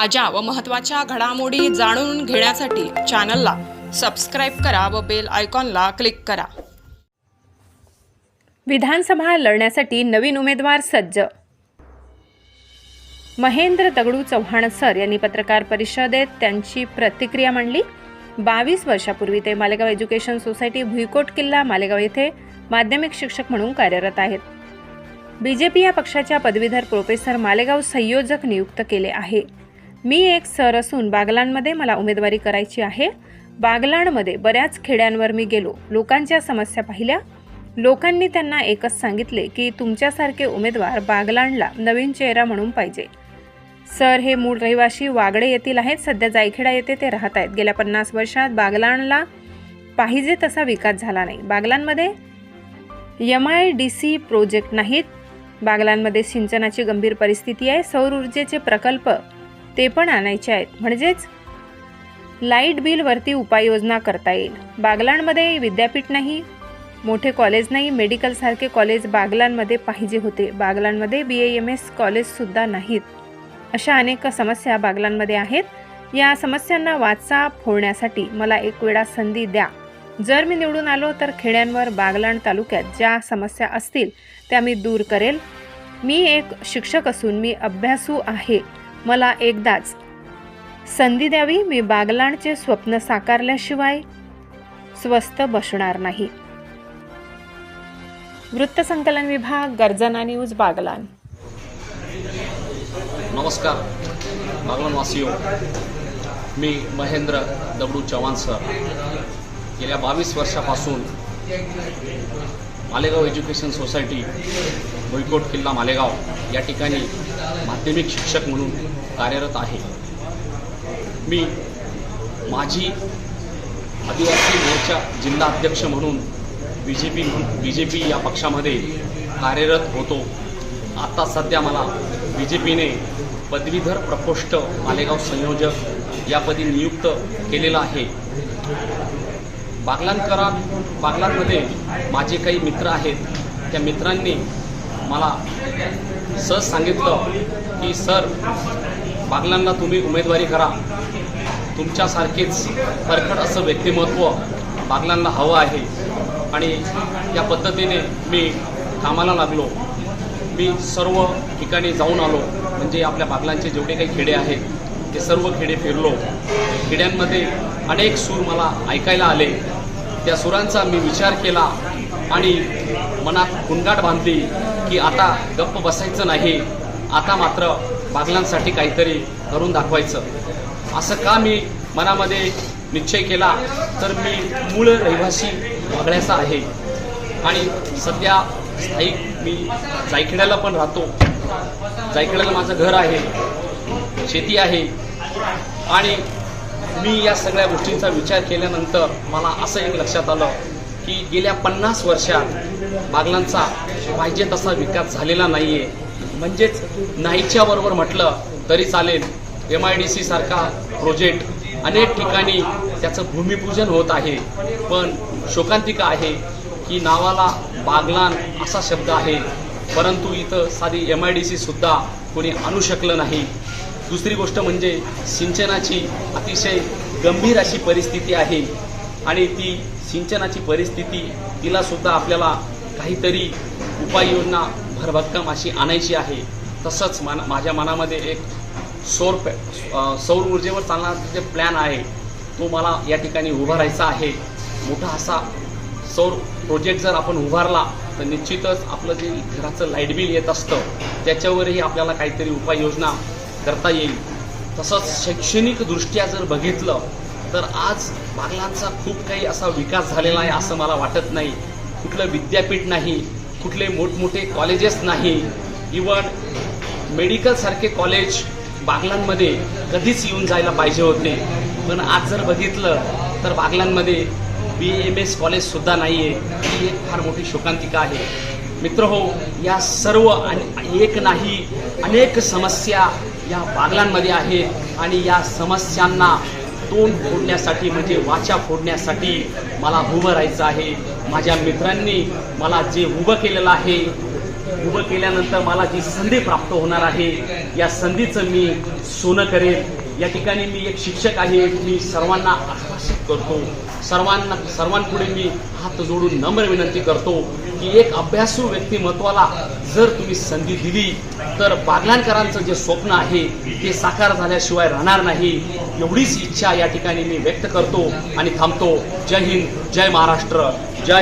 ताज्या व महत्त्वाच्या घडामोडी जाणून घेण्यासाठी चॅनलला सबस्क्राईब करा व बेल आयकॉनला क्लिक करा. विधानसभा लढण्यासाठी नवीन उमेदवार सज्ज. महेंद्र दगडू चव्हाण सर यांनी पत्रकार परिषदेत त्यांची प्रतिक्रिया मांडली. बावीस वर्षापूर्वी ते मालेगाव एज्युकेशन सोसायटी भुईकोट किल्ला मालेगाव येथे माध्यमिक शिक्षक म्हणून कार्यरत आहेत. बीजेपी या पक्षाच्या पदवीधर प्रोफेसर मालेगाव संयोजक नियुक्त केले आहे. मी एक सर असून बागलांमध्ये मला उमेदवारी करायची आहे. बागलांमध्ये बऱ्याच खेड्यांवर मी गेलो. लोकांच्या समस्या पाहिल्या. लोकांनी त्यांना एकच सांगितले की तुमच्यासारखे उमेदवार बागलांडला नवीन चेहरा म्हणून पाहिजे. सर हे मूळ रहिवाशी वागडे येथील आहेत. सध्या जायखेडा येथे ते राहत आहेत. गेल्या पन्नास वर्षात बागलांडला पाहिजे तसा विकास झाला नाही. बागलांमध्ये M I D C project नाहीत. बागलांमध्ये सिंचनाची गंभीर परिस्थिती आहे. सौर ऊर्जेचे प्रकल्प ते पण आणायचे आहेत. म्हणजेच लाइट बिलवरती उपाययोजना करता येईल. बागलांमध्ये विद्यापीठ नाही मोठे कॉलेज नाही मेडिकलसारखे कॉलेज बागलांमध्ये पाहिजे होते. बागलांमध्ये बी ए एम एस कॉलेजसुद्धा नाहीत. अशा अनेक समस्या बागलांमध्ये आहेत. या समस्यांना वाचा फोडण्यासाठी मला एक वेळा संधी द्या. जर मी निवडून आलो तर खेड्यांवर बागलाण तालुक्यात ज्या समस्या असतील त्या मी दूर करेल. मी एक शिक्षक असून मी अभ्यासू आहे. मला एकदाच संधी द्यावी मी बागलाणचे स्वप्न साकारल्याशिवाय स्वस्त बसणार नाही. वृत्तसंकलन विभाग गर्जना न्यूज बागलाण. नमस्कार. बागलांवासियो मी महेंद्र दगडू चव्हाण सर. गेल्या बावीस वर्षापासून मालेगाव एज्युकेशन सोसायटी भुईकोट किल्ला मालेगाव या ठिकाणी माध्यमिक शिक्षक म्हणून कार्यरत आहे. मी माझी आदिवासी मोर्चा जिल्हा अध्यक्ष म्हणून B J P B J P या पक्षामध्ये कार्यरत होतो. आता सध्या मला बी जे पीने पदवीधर प्रकोष्ठ मालेगाव संयोजक यापदी नियुक्त केलेलं आहे. बागलांकरा बागलांमध्ये माझे काही मित्र आहेत. त्या मित्रांनी मला सहज सांगितलं की सर बागलांना तुम्ही उमेदवारी करा. तुमच्यासारखेच परखड असं व्यक्तिमत्व बागलांना हवं आहे. आणि या पद्धतीने मी कामाला लागलो. मी सर्व ठिकाणी जाऊन आलो. म्हणजे आपल्या बागलांचे जेवढे काही खेडे आहेत ते सर्व खेडे फिरलो. खेड्यांमध्ये अनेक सूर मला ऐकायला आले. त्या सुरांचा मी विचार केला आणि मनात गुंडाट बांधली की आता गप्प बसायचं नाही. आता मात्र बागलांसाठी काहीतरी करून दाखवायचं. असं का मी मनामध्ये निश्चय केला? तर मी मूळ रहिवासी वागण्याचा आहे. आणि सध्या स्थायिक मी जायखेड्याला पण राहतो. जायखेड्याला माझं घर आहे. शेती आहे. आणि मी या सगळ्या गोष्टींचा विचार केल्यानंतर मला असं एक लक्षात आलं की गेल्या पन्नास वर्षात बागलांचा पाहिजे तसा विकास झालेला नाही आहे म्हणजेच नाहीच्या बरोबर म्हटलं तरी चालेल. एम आय डी सी सारखा प्रोजेक्ट अनेक ठिकाणी त्याचं भूमिपूजन होत आहे. पण शोकांतिका आहे की नावाला बागलान असा शब्द आहे. परंतु इथं साधी एम आय डी सी सुद्धा कोणी आणू शकलं नाही. दुसरी गोष्ट म्हणजे सिंचनाची अतिशय गंभीर अशी परिस्थिती आहे. आणि ती सिंचनाची परिस्थिती तिला सुद्धा आपल्याला काहीतरी उपाययोजना भरभक्कम अशी आणायची आहे. तसंच मान माझ्या मनामध्ये एक सौर पॅ सौर ऊर्जेवर चालणारा जे प्लॅन आहे तो मला या ठिकाणी उभारायचा आहे. मोठा असा सौर प्रोजेक्ट जर आपण उभारला तर निश्चितच आपलं जे घराचं लाइट बिल येत असतं त्याच्यावरही आपल्याला काहीतरी उपाययोजना करता येईल. तसंच शैक्षणिकदृष्ट्या जर बघितलं तर आज बागलांचा खूप काही असा विकास झालेला आहे असं मला वाटत नाही. कुठलं विद्यापीठ नाही कुठले मोठमोठे कॉलेजेस नाही. इवन मेडिकलसारखे कॉलेज बागलांमध्ये कधीच येऊन जायला पाहिजे होते. पण आज जर बघितलं तर बागलांमध्ये बी एम एस कॉलेजसुद्धा नाही आहे ही एक फार मोठी शोकांतिका आहे. मित्र हो या सर्व आणि एक नाही अनेक समस्या या बागलांमध्ये आहेत. आणि या समस्यांना तोंड फोडण्यासाठी म्हणजे वाचा फोडण्यासाठी मला उभं राहायचं आहे. माझ्या मित्रांनी मला जे उभं केलेलं आहे उभं केल्यानंतर मला जी संधी प्राप्त होणार आहे या संधीचं मी सोनं करेल या ठिकाणी मी एक शिक्षक आहे मी सर्वांना आश्वासित करतो. सर्वांना सर्वांपुढे मी हात जोडून नम्र विनंती करतो की एक अभ्यासू व्यक्तिमत्वाला जर तुम्ही संधी दिली तर बागलाणकरांचं जे स्वप्न आहे ते साकार झाल्याशिवाय राहणार नाही. एवढीच इच्छा या ठिकाणी मी व्यक्त करतो आणि थांबतो. जय हिंद जय महाराष्ट्र जय